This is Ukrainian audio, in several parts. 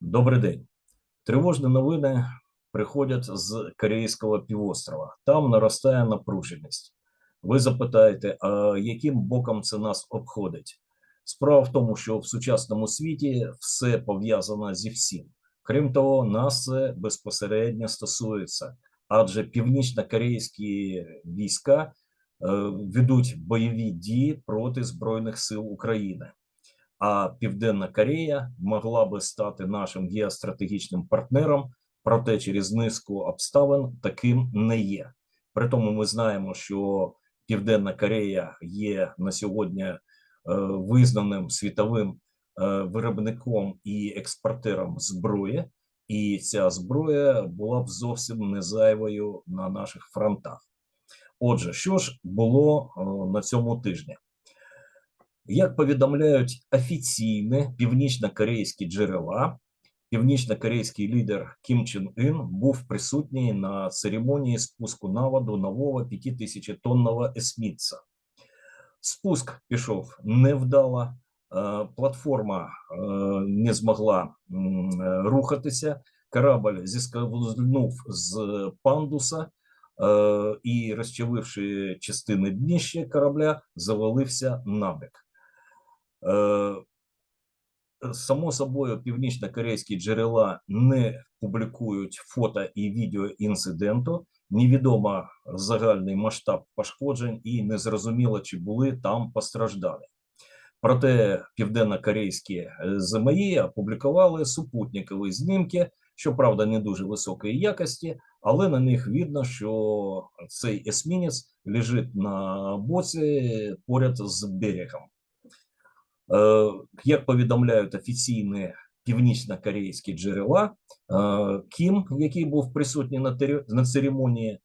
Добрий день. Тривожні новини приходять з Корейського півострова. Там наростає напруженість. Ви запитаєте, а яким боком це нас обходить? Справа в тому, що в сучасному світі все пов'язано зі всім. Крім того, нас це безпосередньо стосується, адже північно-корейські війська е, ведуть бойові дії проти Збройних сил України. А Південна Корея могла би стати нашим геостратегічним партнером, проте через низку обставин таким не є. При тому ми знаємо, що Південна Корея є на сьогодні е, визнаним світовим е, виробником і експортером зброї, і ця зброя була б зовсім не зайвою на наших фронтах. Отже, що ж було е, на цьому тижні? Як повідомляють офіційні північно-корейські джерела, північно-корейський лідер Кім Чен Ін був присутній на церемонії спуску на воду нового 5000-тонного есмітця. Спуск пішов невдало, е, платформа е, не змогла е, рухатися. Корабль зіскользнув з пандуса і, розчавивши частини дніща корабля, завалився на бік. Е, Само собою, північно-корейські джерела не публікують фото і відео інциденту. Невідомо загальний масштаб пошкоджень, і незрозуміло, чи були там постраждалі. Проте південно-корейські е, ЗМІ опублікували супутникові знімки, щоправда, не дуже високої якості, але на них видно, що цей есмінець лежить на боці поряд з берегом. Е, Як повідомляють офіційні північно-корейські джерела, е, Кім, який був присутній на на церемонії,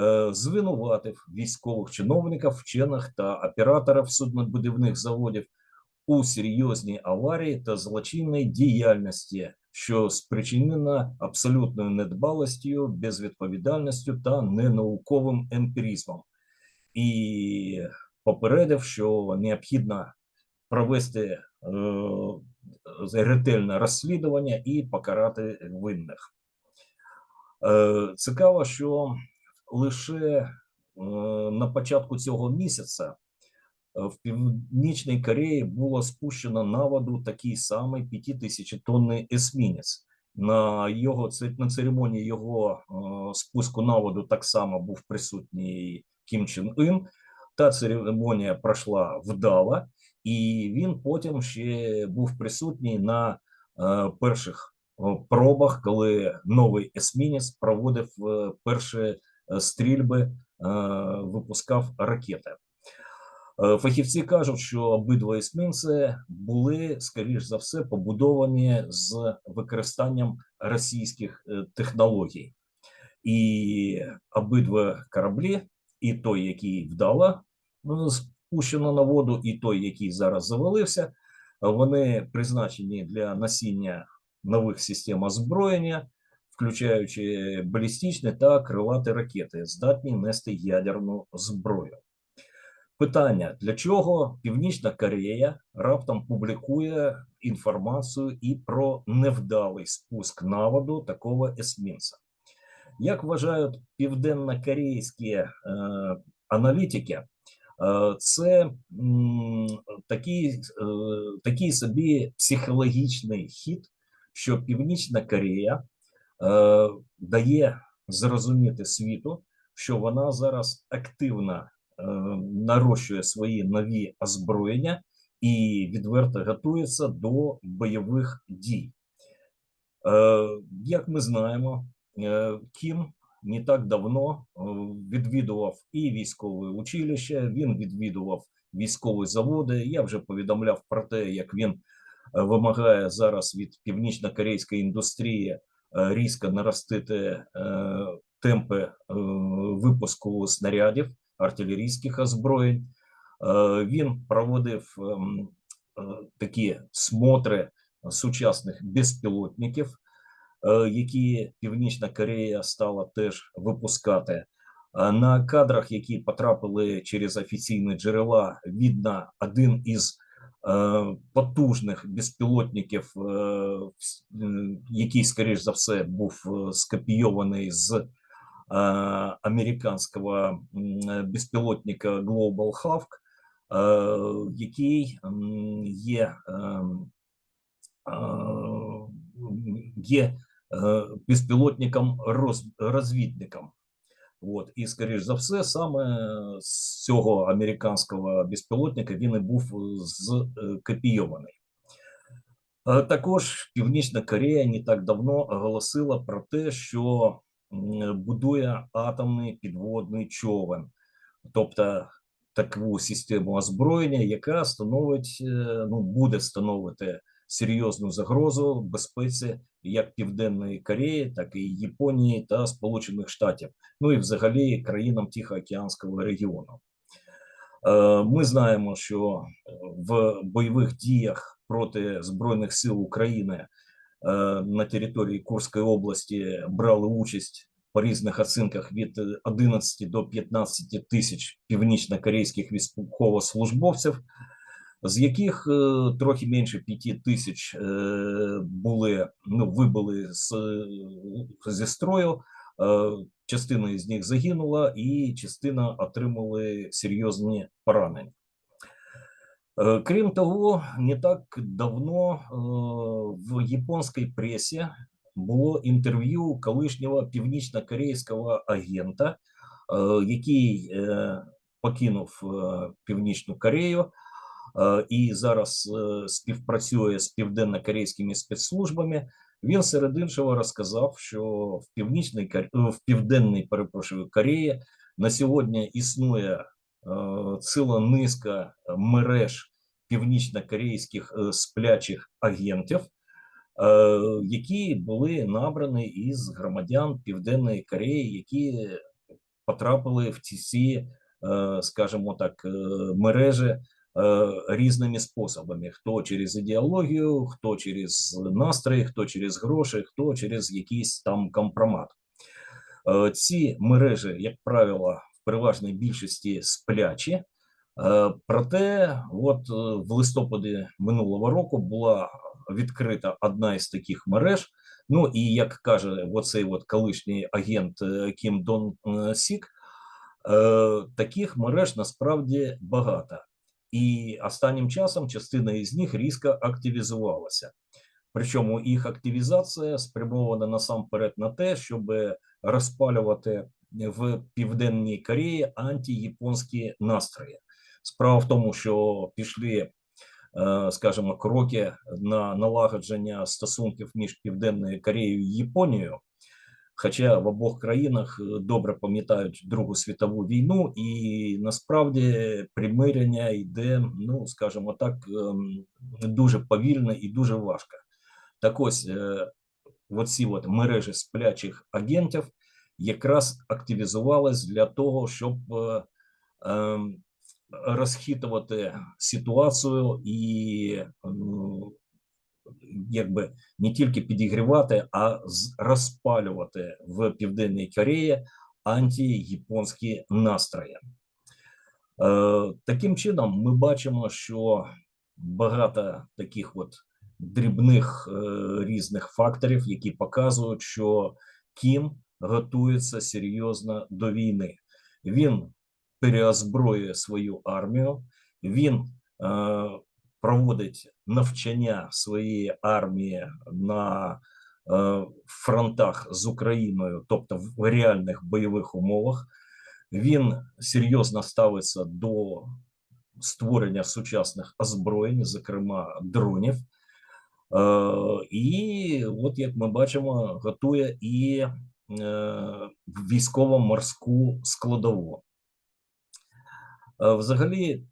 е, звинуватив військових чиновників, вчених та операторів суднобудівних заводів у серйозній аварії та злочинній діяльності, що спричинена абсолютною недбалостю, безвідповідальністю та ненауковим емпіризмом, і попередив, що необхідно провести е, ретельне розслідування і покарати винних. Е, цікаво, що лише е, на початку цього місяця в Північній Кореї було спущено на воду такий самий 5000-тонний есмінець. На його на церемонії його спуску на воду так само був присутній Кім Чен Ін. Та церемонія пройшла вдало, і він потім ще був присутній на е, перших е, пробах, коли новий есмінець проводив е, перші стрільби, випускав ракети. Фахівці кажуть, що обидва есмінці були, скоріш за все, побудовані з використанням російських технологій, і обидва кораблі, і той, який вдало спущено на воду, і той, який зараз завалився, вони призначені для носіння нових систем озброєння, включаючи балістичні та крилаті ракети, здатні нести ядерну зброю. Питання: для чого Північна Корея раптом публікує інформацію і про невдалий спуск на воду такого есмінця? Як вважають південно-корейські е, аналітики, це такий, е, такий собі психологічний хід, що Північна Корея е, дає зрозуміти світу, що вона зараз активно е, нарощує свої нові озброєння і відверто готується до бойових дій. Е, Як ми знаємо, е, Кім не так давно е, відвідував і військове училище, він відвідував військові заводи. Я вже повідомляв про те, як він е, вимагає зараз від північно-корейської індустрії е, різко наростити темпи випуску снарядів, артилерійських озброєнь. Він проводив ем, такі смотри сучасних безпілотників, які Північна Корея стала теж випускати. Е, На кадрах, які потрапили через офіційні джерела, видно один із е, потужних безпілотників, е, який, скоріш за все, був е, скопійований з е, американського е, безпілотника Global Hawk, е, який є, ем, е, є безпілотником роз, розвідником. От, і, скоріш за все, саме з цього американського безпілотника він і був скопійований. Е, Також Північна Корея не так давно оголосила про те, що будує атомний підводний човен, тобто таку систему озброєння, яка становить, е, ну, буде становити серйозну загрозу безпеці як Південної Кореї, так і Японії та Сполучених Штатів, ну і взагалі країнам Тихоокеанського регіону. Е, Ми знаємо, що в бойових діях проти Збройних сил України е, на території Курської області брали участь по різних оцінках від 11 до 15 тисяч північно-корейських військовослужбовців, з яких е, трохи менше 5 тисяч е, були ну, вибули з, зі строю. Е, Частина з них загинула, і частина отримали серйозні поранення. Е, Крім того, не так давно е, в японській пресі було інтерв'ю колишнього північно-корейського агента, е, який е, покинув е, Північну Корею е, і зараз е, співпрацює з південно-корейськими спецслужбами. Він серед іншого розказав, що в північній е, в південній перепрошую Кореї на сьогодні існує е, ціла низка мереж північно-корейських е, сплячих агентів, е, які були набрані із громадян Південної Кореї, які потрапили в ці е, скажімо так, е, мережі е, різними способами: хто через ідеологію, хто через настрої, хто через гроші, хто через якийсь там компромат. Е, Ці мережі, як правило, в переважній більшості сплячі. Е, Проте, от е, в листопаді минулого року була відкрита одна із таких мереж. Ну і як каже оцей от колишній агент Кім Дон Сік, таких мереж насправді багато. І останнім часом частина із них різко активізувалася. Причому їх активізація спрямована насамперед на те, щоб розпалювати в Південній Кореї антияпонські настрої. Справа в тому, що пішли, е, скажімо, кроки на налагодження стосунків між Південною Кореєю і Японією. Хоча в обох країнах е, добре пам'ятають Другу світову війну, і насправді примирення йде, ну скажімо так, дуже повільно і дуже важко. Так ось е, оці от мережі сплячих агентів якраз активізувались для того, щоб е, ем, розхитувати ситуацію і якби не тільки підігрівати, а розпалювати в Південній Кореї антияпонські настрої. Е, Таким чином, ми бачимо, що багато таких от дрібних е, різних факторів, які показують, що Кім готується серйозно до війни. Він переозброює свою армію, він е, проводить навчання своєї армії на е, фронтах з Україною, тобто в реальних бойових умовах. Він серйозно ставиться до створення сучасних озброєнь, зокрема дронів. Е, і от як ми бачимо, готує і е, військово-морську складову. Взагалі,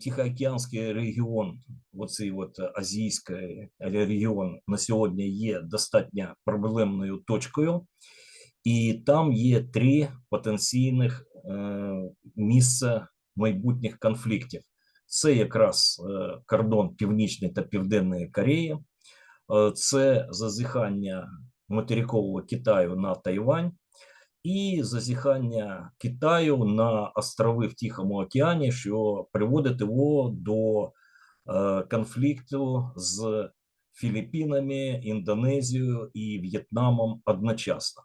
Тихоокеанський регіон, оцей от азійський регіон на сьогодні є достатньо проблемною точкою, і там є три потенційних е, місця майбутніх конфліктів. Це якраз е, кордон Північної та Південної Кореї, е, це зазіхання материкового Китаю на Тайвань і зазіхання Китаю на острови в Тихому океані, що приводить його до е, конфлікту з Філіппінами, Індонезією і В'єтнамом одночасно.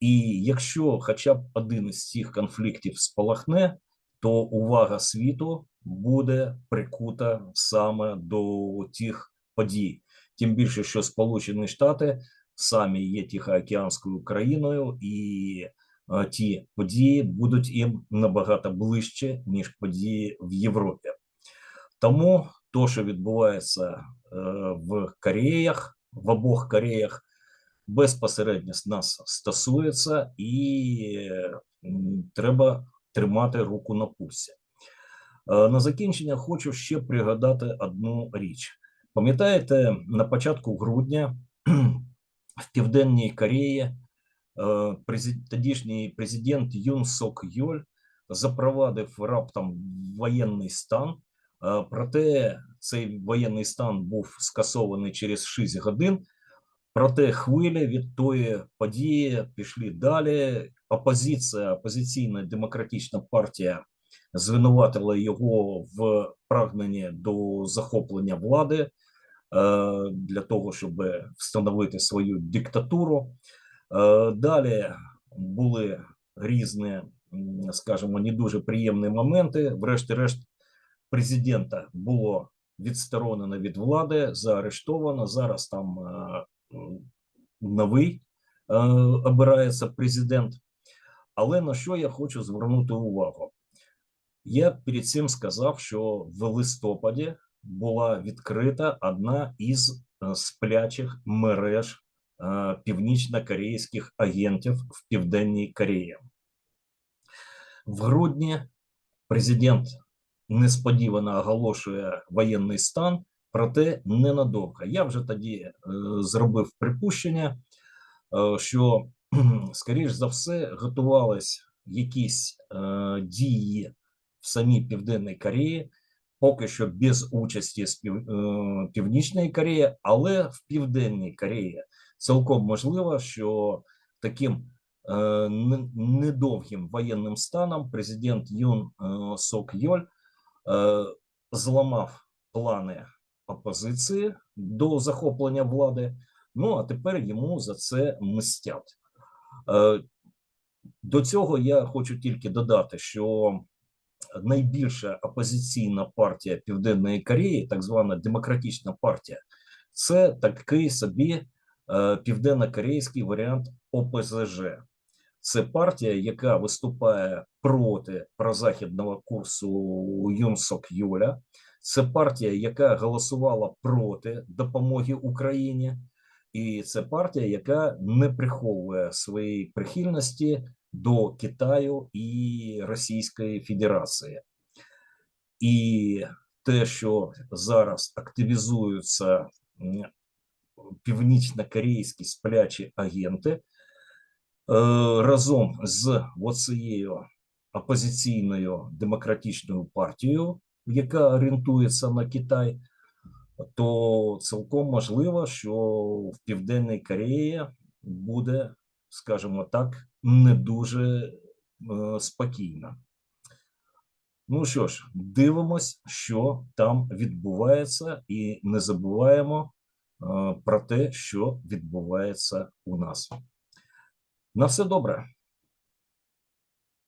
І якщо хоча б один із цих конфліктів спалахне, то увага світу буде прикута саме до тих подій. Тим більше, що Сполучені Штати самі є Тихоокеанською країною, і е, ті події будуть їм набагато ближче, ніж події в Європі. Тому то, що відбувається е, в Кореях, в обох Кореях, безпосередньо нас стосується, і треба тримати руку на пульсі. Е, На закінчення хочу ще пригадати одну річ. Пам'ятаєте, на початку грудня в Південній Кореї е, тодішній президент Юн Сок Йоль запровадив раптом воєнний стан. Е, Проте цей воєнний стан був скасований через 6 годин. Проте хвилі від тої події пішли далі. Опозиція, опозиційна демократична партія звинуватила його в прагненні до захоплення влади для того, щоб встановити свою диктатуру. Е, Далі були різні, скажімо, не дуже приємні моменти. Врешті-решт, президента було відсторонено від влади, заарештовано. Зараз там е, новий обирається президент. Але на що я хочу звернути увагу? Я перед цим сказав, що в листопаді була відкрита одна із е, сплячих мереж е, північно-корейських агентів в Південній Кореї. В грудні президент несподівано оголошує воєнний стан, проте ненадовго. Я вже тоді е, зробив припущення, що, скоріш за все, готувались якісь дії в самій Південній Кореї, поки що без участі з е, Північної Кореї, але в Південній Кореї цілком можливо, що таким е, недовгим воєнним станом президент Юн е, Сок Йоль зламав плани опозиції до захоплення влади. Ну а тепер йому за це мстять. До цього я хочу тільки додати, що найбільша опозиційна партія Південної Кореї, так звана Демократична партія, це такий собі е, південно-корейський варіант ОПЗЖ. Це партія, яка виступає проти прозахідного курсу Юн Сок Юля. Це партія, яка голосувала проти допомоги Україні, і це партія, яка не приховує своєї прихильності до Китаю і Російської Федерації. І те, що зараз активізуються північно-корейські сплячі агенти, е, разом з оцією опозиційною демократичною партією, яка орієнтується на Китай, то цілком можливо, що в Південній Кореї буде, скажімо так, не дуже спокійна. спокійно. Ну що ж, дивимось, що там відбувається, і не забуваємо е, про те, що відбувається у нас. На все добре.